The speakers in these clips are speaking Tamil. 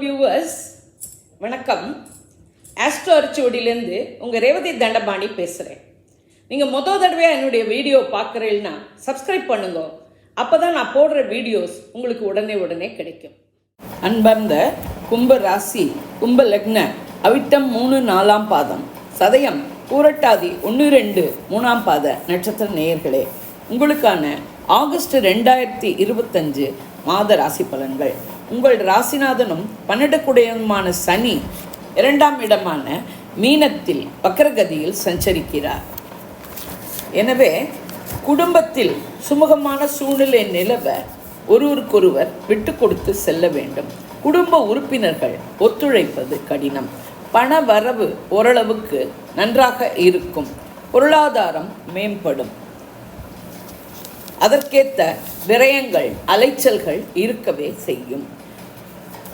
வியூவர்ஸ் வணக்கம். ஆஸ்ட்ரோ அரிச்சோடியிலேருந்து உங்கள் ரேவதி தண்டபாணி பேசுகிறேன் நீங்கள் மொதல் தடவையாக என்னுடைய வீடியோ பார்க்குறீங்கன்னா சப்ஸ்கிரைப் பண்ணுங்க. அப்போ தான் நான் போடுற வீடியோஸ் உங்களுக்கு உடனே உடனே கிடைக்கும். அன்பர்ந்த கும்ப ராசி கும்ப லக்ன அவிட்டம் மூணு நாலாம் பாதம் சதயம் பூரட்டாதி ஒன்று ரெண்டு மூணாம் பாத நட்சத்திர நேயர்களே உங்களுக்கான ஆகஸ்ட் ரெண்டாயிரத்தி இருபத்தஞ்சு மாத ராசி பலன்கள். உங்கள் ராசிநாதனும் பன்னெடுக்குடையனுமான சனி இரண்டாம் இடமான மீனத்தில் வக்கரகதியில் சஞ்சரிக்கிறார். எனவே குடும்பத்தில் சுமூகமான சூழ்நிலை நிலவ ஒருவருக்கொருவர் விட்டு கொடுத்து செல்ல வேண்டும். குடும்ப உறுப்பினர்கள் ஒத்துழைப்பது கடினம். பண வரவு ஓரளவுக்கு நன்றாக இருக்கும். பொருளாதாரம் மேம்படும். அதற்கேற்ற விரயங்கள் அலைச்சல்கள் இருக்கவே செய்யும்.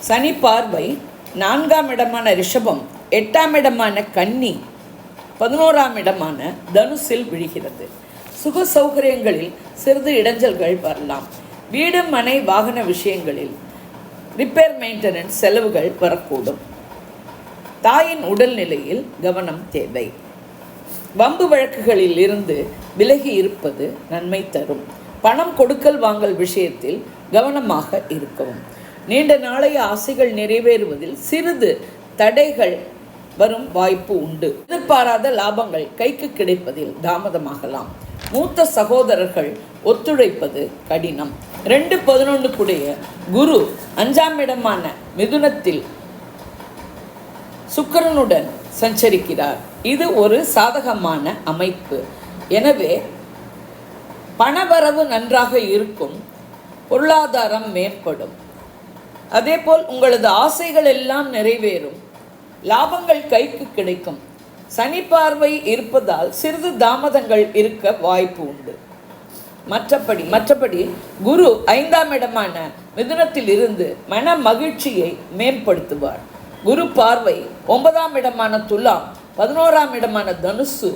சனி பார்வை நான்காம் இடமான ரிஷபம் எட்டாம் இடமான கன்னி பதினோராம் இடமான தனுசில் விழுகிறது. சுக சௌகரியங்களில் சிறிது இடைஞ்சல்கள் வரலாம். வீடு மனை வாகன விஷயங்களில் ரிப்பேர் மெயின்டெனன்ஸ் செலவுகள் வரக்கூடும். தாயின் உடல்நிலையில் கவனம் தேவை. வம்பு வழக்குகளில் இருந்து விலகி இருப்பது நன்மை தரும். பணம் கொடுக்கல் வாங்கல் விஷயத்தில் கவனமாக இருக்கவும். நீண்ட நாளைய ஆசைகள் நிறைவேறுவதில் சிறிது தடைகள் வரும் வாய்ப்பு உண்டு. எதிர்பாராத லாபங்கள் கைக்கு கிடைப்பதில் தாமதமாகலாம். மூத்த சகோதரர்கள் ஒத்துழைப்பது கடினம். ரெண்டு பதினொன்றுக்குடைய குரு அஞ்சாம் இடமான மிதுனத்தில் சுக்கரனுடன் சஞ்சரிக்கிறார். இது ஒரு சாதகமான அமைப்பு. எனவே பணவரவு நன்றாக இருக்கும் பொருளாதாரம் மேம்படும். அதேபோல் உங்களது ஆசைகள் எல்லாம் நிறைவேறும். லாபங்கள் கைக்கு கிடைக்கும். சனி பார்வை இருப்பதால் சிறிது தாமதங்கள் இருக்க வாய்ப்பு உண்டு. மற்றபடி மற்றபடி குரு ஐந்தாம் இடமான மிதுனத்தில் இருந்து மன மகிழ்ச்சியை மேம்படுத்துவார். குரு பார்வை ஒன்பதாம் இடமான துலாம் பதினோராம் இடமான தனுசு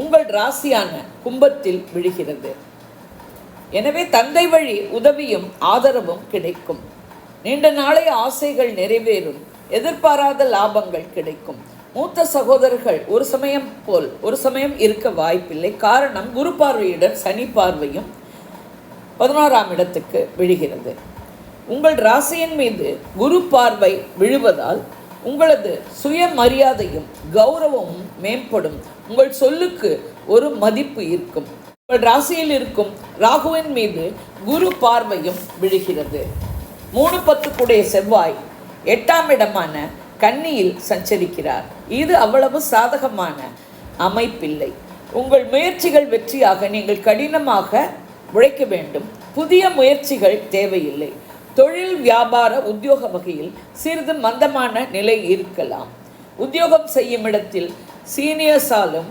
உங்கள் ராசியான கும்பத்தில் விழுகிறது. எனவே தந்தை வழி உதவியும் ஆதரவும் கிடைக்கும். நீண்ட நாளை ஆசைகள் நிறைவேறும். எதிர்பாராத லாபங்கள் கிடைக்கும். மூத்த சகோதரர்கள் ஒரு சமயம் போல் ஒரு சமயம் இருக்க வாய்ப்பில்லை. காரணம் குரு பார்வையுடன் சனி பார்வையும் பதினோராம் இடத்துக்கு விழுகிறது. உங்கள் ராசியின் மீது குரு பார்வை விழுவதால் உங்களது சுயமரியாதையும் கௌரவமும் மேம்படும். உங்கள் சொல்லுக்கு ஒரு மதிப்பு இருக்கும். உங்கள் ராசியில் இருக்கும் ராகுவின் மீது குரு பார்வையும் விழுகிறது. மூணு பத்துக்குடைய செவ்வாய் எட்டாம் இடமான கன்னியில் சஞ்சரிக்கிறார். இது அவ்வளவு சாதகமான அமைப்பில்லை. உங்கள் முயற்சிகள் வெற்றியாக நீங்கள் கடினமாக உழைக்க வேண்டும். புதிய முயற்சிகள் தேவையில்லை. தொழில் வியாபார உத்தியோக வகையில் சிறிது மந்தமான நிலை இருக்கலாம். உத்தியோகம் செய்யும் இடத்தில் சீனியர்ஸாலும்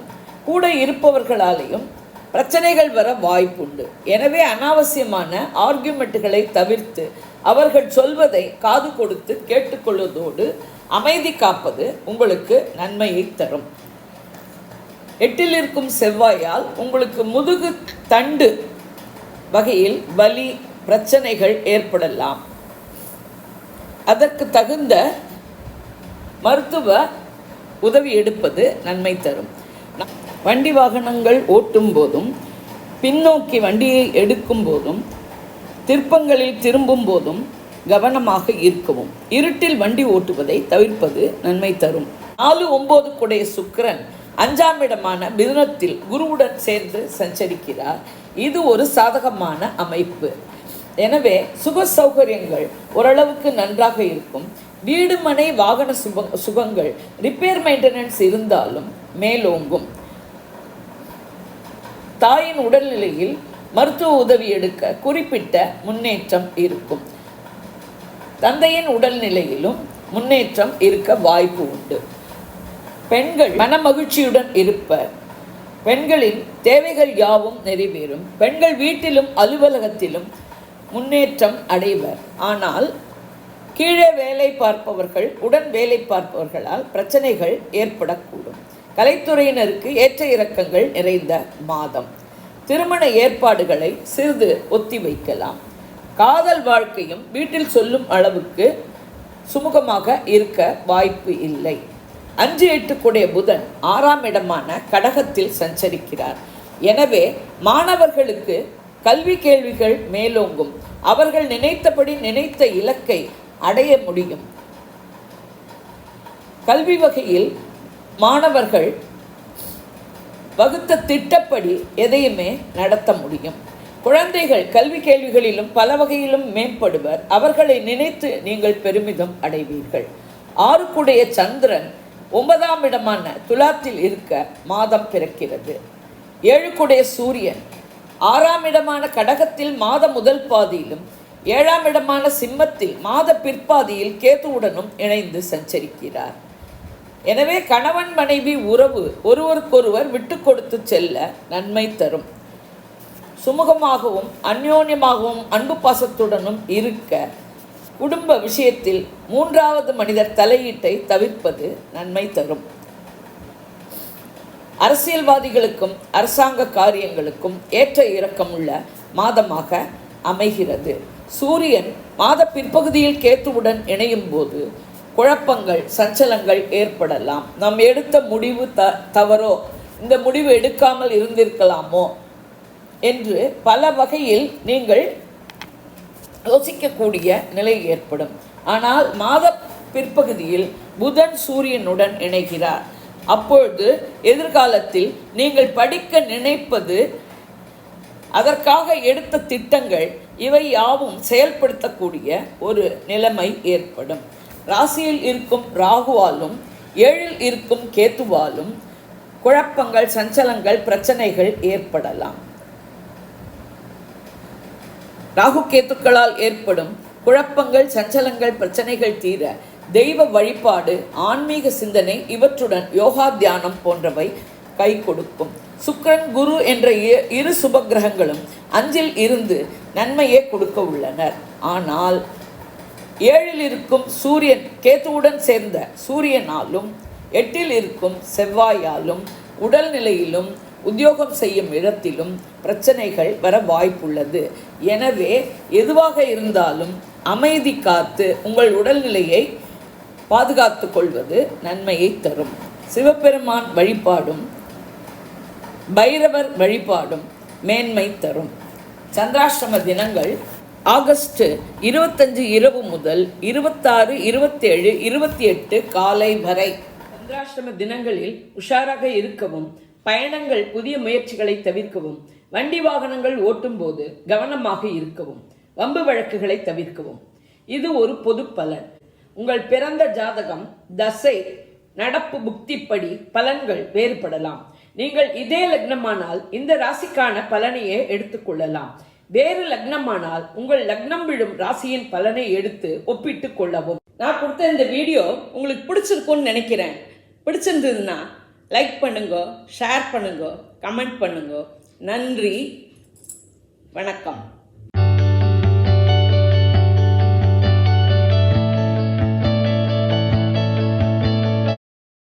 கூட இருப்பவர்களாலேயும் பிரச்சனைகள் வர வாய்ப்புண்டு. எனவே அனாவசியமான ஆர்கியூமெண்ட்டுகளை தவிர்த்து அவர்கள் சொல்வதை காது கொடுத்து கேட்டுக்கொள்வதோடு அமைதி காப்பது உங்களுக்கு நன்மையை தரும். எட்டில் இருக்கும் செவ்வாயால் உங்களுக்கு முதுகு தண்டு வகையில் வலி பிரச்சனைகள் ஏற்படலாம். அதற்கு தகுந்த மருத்துவ உதவி எடுப்பது நன்மை தரும். வண்டி வாகனங்கள் ஓட்டும் போதும் பின்னோக்கி வண்டியை எடுக்கும் போதும் திருப்பங்களில் திரும்பும் போதும் கவனமாக இருக்கவும். இருட்டில் வண்டி ஓட்டுவதை தவிர்ப்பது நன்மை தரும். நாலு ஒன்பது குடைய சுக்கரன் அஞ்சாம் இடமான மிதுனத்தில் குருவுடன் சேர்ந்து சஞ்சரிக்கிறார். இது ஒரு சாதகமான அமைப்பு. எனவே சுக சௌகரியங்கள் ஓரளவுக்கு நன்றாக இருக்கும். வீடு மனை வாகன சுப சுகங்கள் ரிப்பேர் மெயின்டெனன்ஸ் இருந்தாலும் மேலோங்கும். தாயின் உடல்நிலையில் மருத்துவ உதவி எடுக்க குறிப்பிட்ட முன்னேற்றம் இருக்கும். தந்தையின் உடல்நிலையிலும் முன்னேற்றம் இருக்க வாய்ப்பு உண்டு. பெண்கள் மனமகிழ்ச்சியுடன் இருப்பர். பெண்களின் தேவைகள் யாவும் நிறைவேறும். பெண்கள் வீட்டிலும் அலுவலகத்திலும் முன்னேற்றம் அடைவர். ஆனால் கீழே வேலை பார்ப்பவர்கள் உடன் வேலை பார்ப்பவர்களால் பிரச்சனைகள் ஏற்படக்கூடும். கலைத்துறையினருக்கு ஏற்ற இறக்கங்கள் நிறைந்த மாதம். திருமண ஏற்பாடுகளை சிறிது ஒத்தி வைக்கலாம். காதல் வாழ்க்கையும் வீட்டில் சொல்லும் அளவுக்கு சுமூகமாக இருக்க வாய்ப்பு இல்லை. அஞ்சு எட்டுக்குடைய புதன் ஆறாம் இடமான கடகத்தில் சஞ்சரிக்கிறார். எனவே மாணவர்களுக்கு கல்வி கேள்விகள் மேலோங்கும். அவர்கள் நினைத்தபடி நினைத்த இலக்கை அடைய முடியும். கல்வி வகையில் மாணவர்கள் வகுத்த திட்டப்படி எதையுமே நடத்த முடியும். குழந்தைகள் கல்வி கேள்விகளிலும் பல வகையிலும் மேம்படுவர். அவர்களை நினைத்து நீங்கள் பெருமிதம் அடைவீர்கள். ஆறுக்குடைய சந்திரன் ஒன்பதாம் இடமான துலாத்தில் இருக்க மாதம் பிறக்கிறது. ஏழுக்குடைய சூரியன் ஆறாம் இடமான கடகத்தில் மாத முதல் பாதியிலும் ஏழாம் இடமான சிம்மத்தில் மாத பிற்பாதியில் கேத்துவுடனும் இணைந்து சஞ்சரிக்கிறார். எனவே கணவன் மனைவி உறவு ஒருவருக்கொருவர் விட்டு கொடுத்து செல்ல நன்மை தரும். சுமூகமாகவும் அந்யோன்யமாகவும் அன்பு பாசத்துடனும் இருக்க குடும்ப விஷயத்தில் மூன்றாவது மனிதர் தலையீட்டை தவிர்ப்பது நன்மை தரும். அரசியல்வாதிகளுக்கும் அரசாங்க காரியங்களுக்கும் ஏற்ற இறக்கமுள்ள மாதமாக அமைகிறது. சூரியன் மாத பிற்பகுதியில் கேத்துவுடன் இணையும் போது குழப்பங்கள் சஞ்சலங்கள் ஏற்படலாம். நாம் எடுத்த முடிவு த தவறோ இந்த முடிவு எடுக்காமல் இருந்திருக்கலாமோ என்று பல வகையில் நீங்கள் யோசிக்கக்கூடிய நிலை ஏற்படும். ஆனால் மாத பிற்பகுதியில் புதன் சூரியனுடன் இணைகிறார். அப்பொழுது எதிர்காலத்தில் நீங்கள் படிக்க நினைப்பது அதற்காக எடுத்த திட்டங்கள் இவை யாவும் செயல்படுத்தக்கூடிய ஒரு நிலைமை ஏற்படும். ராசியில் இருக்கும் ராகுவாலும் ஏழில் இருக்கும் கேத்துவாலும் குழப்பங்கள் சஞ்சலங்கள் பிரச்சனைகள் ஏற்படலாம். ராகு கேத்துக்களால் ஏற்படும் குழப்பங்கள் சஞ்சலங்கள் பிரச்சனைகள் தீர தெய்வ வழிபாடு ஆன்மீக சிந்தனை இவற்றுடன் யோகா தியானம் போன்றவை கை கொடுக்கும். சுக்கிரன் குரு என்ற இரு சுபகிரகங்களும் அஞ்சில் இருந்து நன்மையே கொடுக்க உள்ளனர். ஆனால் ஏழில் இருக்கும் சூரியன் கேத்துவுடன் சேர்ந்த சூரியனாலும் எட்டில் இருக்கும் செவ்வாயாலும் உடல்நிலையிலும் உத்தியோகம் செய்யும் இடத்திலும் பிரச்சனைகள் வர வாய்ப்புள்ளது. எனவே எதுவாக இருந்தாலும் அமைதி காத்து உங்கள் உடல்நிலையை பாதுகாத்து கொள்வது நன்மையை தரும். சிவபெருமான் வழிபாடும் பைரவர் வழிபாடும் மேன்மை தரும். சந்திராஷ்டம தினங்கள் ஆகஸ்ட் இருபத்தஞ்சு இரவு முதல் இருபத்தாறு இருபத்தேழு இருபத்தி எட்டு காலை வரை. சந்திராஷ்டம தினங்களில் உஷாராக இருக்கவும் பயணங்கள் புதிய முயற்சிகளை தவிர்க்கவும் வண்டி வாகனங்கள் ஓட்டும் போது கவனமாக இருக்கவும் வம்பு வழக்குகளை தவிர்க்கவும். இது ஒரு பொது பலன். உங்கள் பிறந்த ஜாதகம் தசை நடப்பு புக்திப்படி பலன்கள் வேறுபடலாம். நீங்கள் இதே லக்னமானால் இந்த ராசிக்கான பலனையே எடுத்துக்கொள்ளலாம் வேறு லக்னமானால் உங்கள் லக்னம் விழும் ராசியின் பலனை எடுத்து ஒப்பிட்டு கொள்ளவும். நான் கொடுத்த இந்த வீடியோ உங்களுக்கு பிடிச்சிருக்கும்னு நினைக்கிறேன். பிடிச்சிருந்ததுன்னா லைக் பண்ணுங்க ஷேர் பண்ணுங்க கமெண்ட் பண்ணுங்க. நன்றி வணக்கம்.